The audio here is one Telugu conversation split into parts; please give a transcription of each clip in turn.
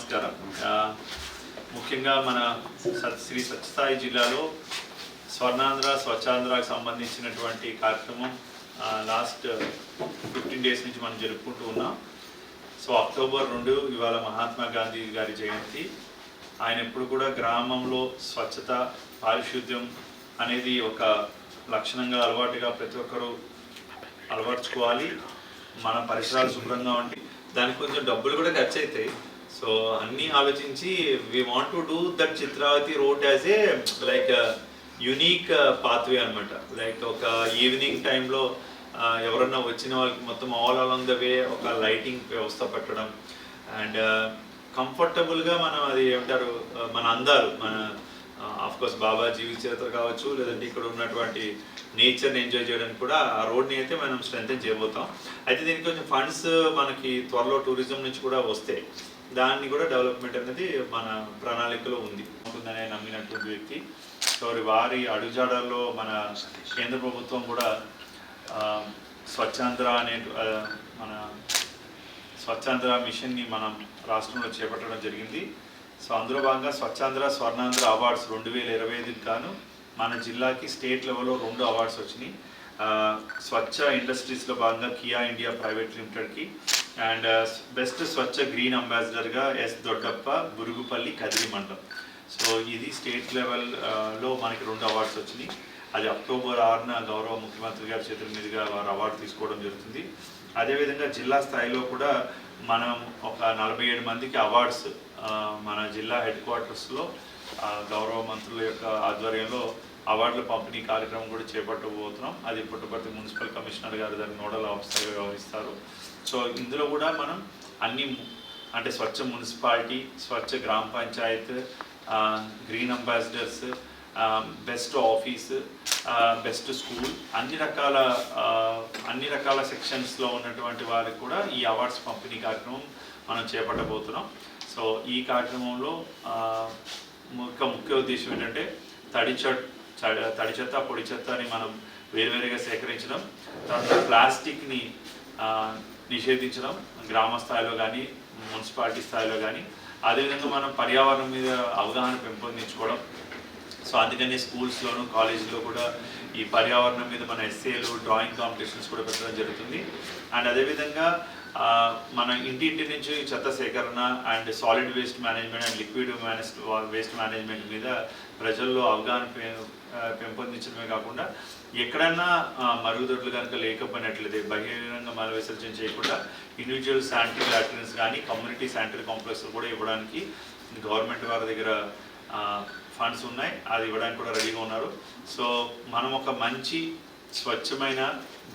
నమస్కారం. ముఖ్యంగా మన సత్ శ్రీ సత్యసాయి జిల్లాలో స్వర్ణాంధ్ర స్వచ్ఛాంధ్రకు సంబంధించినటువంటి కార్యక్రమం లాస్ట్ ఫిఫ్టీన్ డేస్ నుంచి మనం జరుపుకుంటూ ఉన్నాం. సో అక్టోబర్ రెండు ఇవాళ మహాత్మా గాంధీ గారి జయంతి. ఆయన ఎప్పుడు కూడా గ్రామంలో స్వచ్ఛత పారిశుద్ధ్యం అనేది ఒక లక్షణంగా అలవాటుగా ప్రతి ఒక్కరూ అలవర్చుకోవాలి. మన పరిసరాలు శుభ్రంగా ఉండి దానికి కొంచెం డబ్బులు కూడా ఖర్చు అవుతాయి సో అన్నీ ఆలోచించి we want to do that Chitravathi road as a like unique pathway అనమాట లైక్ ఒక ఈవినింగ్ టైంలో uh, ఎవరన్నా వచ్చిన వాళ్ళకి మొత్తం ఆల్ అలాంగ్ ద వే ఒక లైటింగ్ వ్యవస్థ పెట్టడం. అండ్ కంఫర్టబుల్గా uh, మనం అది ఏమంటారు uh, మన అందాలు మన ఆఫ్కోర్స్ బాబా జీవి చరిత్ర కావచ్చు లేదంటే ఇక్కడ ఉన్నటువంటి నేచర్ని ఎంజాయ్ చేయడానికి కూడా ఆ రోడ్ని అయితే మనం స్ట్రెంగ్ చేయబోతాం. అయితే దీనికి కొంచెం ఫండ్స్ మనకి త్వరలో టూరిజం నుంచి కూడా వస్తాయి దాన్ని కూడా డెవలప్మెంట్ అనేది మన ప్రణాళికలో ఉంది. ఉంటుందనే నమ్మినటువంటి వ్యక్తి. సో వారి అడుగుజాడల్లో మన కేంద్ర ప్రభుత్వం కూడా స్వచ్ఛాంధ్ర అనే మన స్వచ్ఛాంధ్ర మిషన్ని మనం రాష్ట్రంలో చేపట్టడం జరిగింది. సో అందులో భాగంగా స్వచ్ఛాంధ్ర స్వర్ణాంధ్ర అవార్డ్స్ రెండు వేల ఇరవై ఐదుకి గాను మన జిల్లాకి స్టేట్ లెవెల్లో రెండు అవార్డ్స్ వచ్చినాయి. స్వచ్ఛ ఇండస్ట్రీస్లో భాగంగా కియా ఇండియా ప్రైవేట్ లిమిటెడ్కి and uh, best Swachh green అంబాసిడర్గా ఎస్ దొడ్డప్ప బురుగుపల్లి కదిరి మండలం. సో ఇది స్టేట్ లెవెల్ uh, లో మనకి రెండు అవార్డ్స్ వచ్చినాయి. అది అక్టోబర్ ఆరున గౌరవ ముఖ్యమంత్రి గారి చేతుల మీదుగా వారు అవార్డు తీసుకోవడం జరుగుతుంది. అదేవిధంగా జిల్లా స్థాయిలో కూడా మనం ఒక నలభై ఏడు మందికి అవార్డ్స్ uh, మన జిల్లా హెడ్ క్వార్టర్స్లో గౌరవ మంత్రుల యొక్క ఆధ్వర్యంలో అవార్డుల పంపిణీ కార్యక్రమం కూడా చేపట్టబోతున్నాం. అది పుట్టపర్తి మున్సిపల్ కమిషనర్ గారు దాని నోడల్ ఆఫీసర్గా వ్యవహరిస్తారు. సో ఇందులో కూడా మనం అన్ని అంటే స్వచ్ఛ మున్సిపాలిటీ స్వచ్ఛ గ్రామ panchayat green ambassadors best office best school అన్ని రకాల అన్ని రకాల సెక్షన్స్లో ఉన్నటువంటి వారికి కూడా ఈ అవార్డ్స్ పంపిణీ కార్యక్రమం మనం చేపట్టబోతున్నాం. సో ఈ కార్యక్రమంలో ఆ, ముఖ్య ముఖ్య ఉద్దేశం ఏంటంటే తడి చెత్త తడి చెత్త పొడి చెత్తని మనం వేరువేరుగా సేకరించడం తర్వాత ప్లాస్టిక్ని నిషేధించడం గ్రామ స్థాయిలో కానీ మున్సిపాలిటీ స్థాయిలో కానీ అదేవిధంగా మనం పర్యావరణం మీద అవగాహన పెంపొందించుకోవడం. సో అందుకని స్కూల్స్లోను కాలేజీలో కూడా ఈ పర్యావరణం మీద మన ఎస్ఏలు డ్రాయింగ్ కాంపిటీషన్స్ కూడా పెట్టడం జరుగుతుంది. అండ్ అదేవిధంగా మన ఇంటింటి నుంచి చెత్త సేకరణ and solid waste management and liquid manage waste management మీద ప్రజల్లో అవగాహన పె- పెంపొందించడమే కాకుండా ఎక్కడన్నా మరుగుదొడ్లు కనుక లేకపోయినట్లయితే బహిరంగ మల విసర్జన చేయకుండా ఇండివిజువల్ శానిటరీ లాట్రిన్స్ కానీ కమ్యూనిటీ శానిటరీ కాంప్లెక్స్ కూడా ఇవ్వడానికి గవర్నమెంట్ వారి దగ్గర ఫండ్స్ ఉన్నాయి. అది ఇవ్వడానికి కూడా రెడీగా ఉన్నారు. సో మనం ఒక మంచి స్వచ్ఛమైన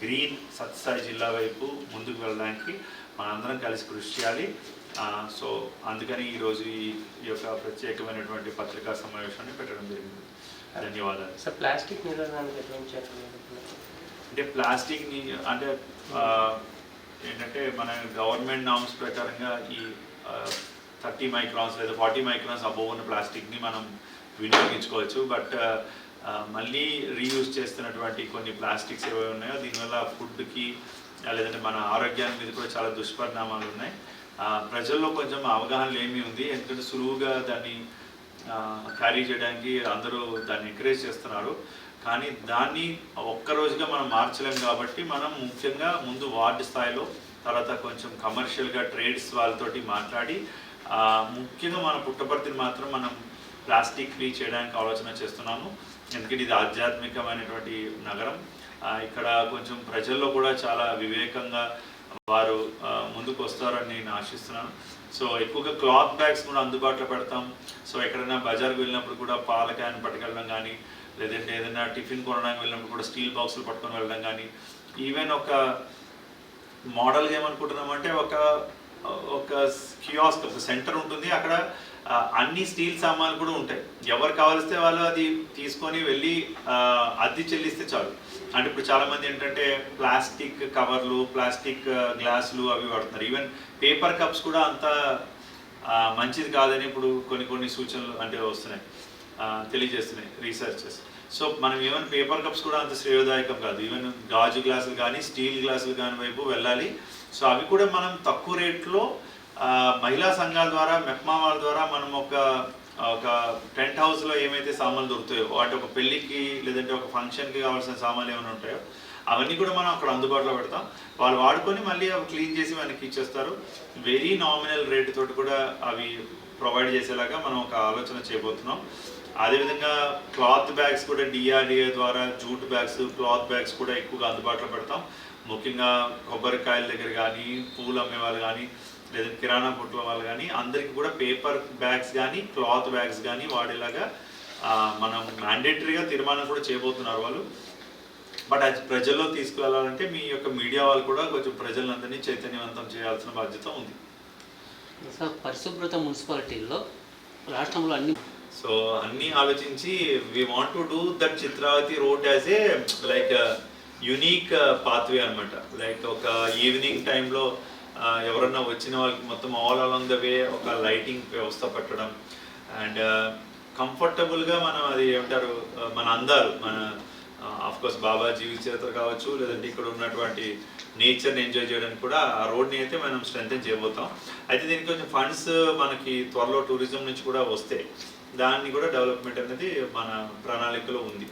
గ్రీన్ సత్సాయి జిల్లా వైపు ముందుకు వెళ్ళడానికి మనందరం కలిసి కృషి చేయాలి. సో అందుకని ఈరోజు ఈ యొక్క ప్రత్యేకమైనటువంటి పత్రికా సమావేశాన్ని పెట్టడం జరిగింది. ధన్యవాదాలు. Sir plastic? అంటే ప్లాస్టిక్ని అంటే ఏంటంటే మన గవర్నమెంట్ నామ్స్ ప్రకారంగా ఈ థర్టీ మైక్రాన్స్ లేదా ఫార్టీ మైక్రాన్స్ అబోవ్ ఉన్న ప్లాస్టిక్ని మనం వినియోగించుకోవచ్చు. బట్ మళ్ళీ రీయూజ్ చేస్తున్నటువంటి కొన్ని ప్లాస్టిక్స్ ఏవై ఉన్నాయో దీనివల్ల ఫుడ్కి లేదంటే మన ఆరోగ్యాన్ని మీద కూడా చాలా దుష్పరిణామాలు ఉన్నాయి. ప్రజల్లో కొంచెం అవగాహన లేమి ఉంది. ఎందుకంటే సులువుగా దాన్ని క్యారీ చేయడానికి అందరూ దాన్ని ఎంకరేజ్ చేస్తున్నారు. కానీ దాన్ని ఒక్క రోజుగా మనం మార్చలేం కాబట్టి మనం ముఖ్యంగా ముందు వార్డు స్థాయిలో తర్వాత కొంచెం కమర్షియల్గా ట్రేడ్స్ వాళ్ళతోటి మాట్లాడి ముఖ్యంగా మన పుట్టపర్తిని మాత్రం మనం ప్లాస్టిక్ ఫ్రీ చేయడానికి ఆలోచన చేస్తున్నాము. ఎందుకంటే ఇది ఆధ్యాత్మికమైనటువంటి నగరం. ఇక్కడ కొంచెం ప్రజల్లో కూడా చాలా వివేకంగా వారు ముందుకు వస్తారని నేను ఆశిస్తున్నాను. సో ఎక్కువగా క్లాత్ బ్యాగ్స్ కూడా అందుబాటులో పెడతాం. సో ఎక్కడైనా బజార్కి వెళ్ళినప్పుడు కూడా పాల క్యాన్ పట్టుకెళ్ళడం కానీ లేదంటే ఏదైనా టిఫిన్ కొనడానికి వెళ్ళినప్పుడు కూడా స్టీల్ బాక్సులు పట్టుకొని వెళ్ళడం కానీ ఈవెన్ ఒక మోడల్గా ఏమనుకుంటున్నామంటే ఒక ఒక కియాస్క్ ఒక సెంటర్ ఉంటుంది. అక్కడ అన్ని స్టీల్ సామాన్లు కూడా ఉంటాయి. ఎవరు కావాల్స్తే వాళ్ళు అది తీసుకొని వెళ్ళి అద్దె చెల్లిస్తే చాలు. అంటే ఇప్పుడు చాలామంది ఏంటంటే ప్లాస్టిక్ కవర్లు ప్లాస్టిక్ గ్లాసులు అవి వాడుతున్నారు. ఈవెన్ పేపర్ కప్స్ కూడా అంత మంచిది కాదని ఇప్పుడు కొన్ని కొన్ని సూచనలు అంటే వస్తున్నాయి. తెలియజేస్తున్నాయి రీసెర్చెస్ సో మనం ఏమైనా పేపర్ కప్స్ కూడా అంత శ్రేయోదాయకం కాదు. ఈవెన్ గాజు గ్లాసులు కానీ స్టీల్ గ్లాసులు కానీ వైపు వెళ్ళాలి. సో అవి కూడా మనం తక్కువ రేట్లో మహిళా సంఘాల ద్వారా మెప్మా వాళ్ళ ద్వారా మనం ఒక ఒక టెంట్ హౌస్లో ఏమైతే సామాన్లు దొరుకుతాయో వాటి ఒక పెళ్ళికి లేదంటే ఒక ఫంక్షన్కి కావాల్సిన సామాన్లు ఏమైనా ఉంటాయో అవన్నీ కూడా మనం అక్కడ అందుబాటులో పెడతాం. వాళ్ళు వాడుకొని మళ్ళీ అవి క్లీన్ చేసి మనకి ఇచ్చేస్తారు. వెరీ నామినల్ రేట్ తోటి కూడా అవి ప్రొవైడ్ చేసేలాగా మనం ఒక ఆలోచన చేయబోతున్నాం. అదేవిధంగా క్లాత్ బ్యాగ్స్ కూడా డిఆర్డిఏ ద్వారా జూట్ బ్యాగ్స్ క్లాత్ బ్యాగ్స్ కూడా ఎక్కువగా అందుబాటులో పెడతాం. ముఖ్యంగా కొబ్బరికాయల దగ్గర కానీ పూలు అమ్మేవాళ్ళు కానీ లేదా కిరాణా కొట్ల వాళ్ళు కానీ అందరికి కూడా పేపర్ బ్యాగ్స్ కానీ క్లాత్ బ్యాగ్స్ కానీ వాడేలాగా మనం మ్యాండేటరీగా తీర్మానం కూడా చేయబోతున్నారు వాళ్ళు. బట్ అది ప్రజల్లో తీసుకువెళ్ళాలంటే మీ యొక్క మీడియా వాళ్ళు కూడా కొంచెం ప్రజలందరినీ చైతన్యవంతం చేయాల్సిన బాధ్యత ఉంది. సార్ పరిశుభ్రత మున్సిపాలిటీల్లో రాష్ట్రంలో అన్ని సో అన్ని ఆలోచించి we want to do that Chitravati road as a like unique pathway అనమాట లైక్ ఒక ఈవినింగ్ టైంలో ఎవరన్నా వచ్చిన వాళ్ళకి మొత్తం ఆల్ అలాంగ్ ద వే ఒక లైటింగ్ వ్యవస్థ పెట్టడం. అండ్ కంఫర్టబుల్గా uh, మనం అది ఏమంటారు మన అందాలు మన ఆఫ్కోర్స్ బాబా జీవిత చరిత్ర కావచ్చు లేదంటే ఇక్కడ ఉన్నటువంటి నేచర్ని ఎంజాయ్ చేయడానికి కూడా ఆ రోడ్ని అయితే మనం స్ట్రెంగ్ చేయబోతాం. అయితే దీనికి కొంచెం ఫండ్స్ మనకి త్వరలో టూరిజం నుంచి కూడా వస్తాయి దాన్ని కూడా డెవలప్మెంట్ అనేది మన ప్రణాళికలో ఉంది.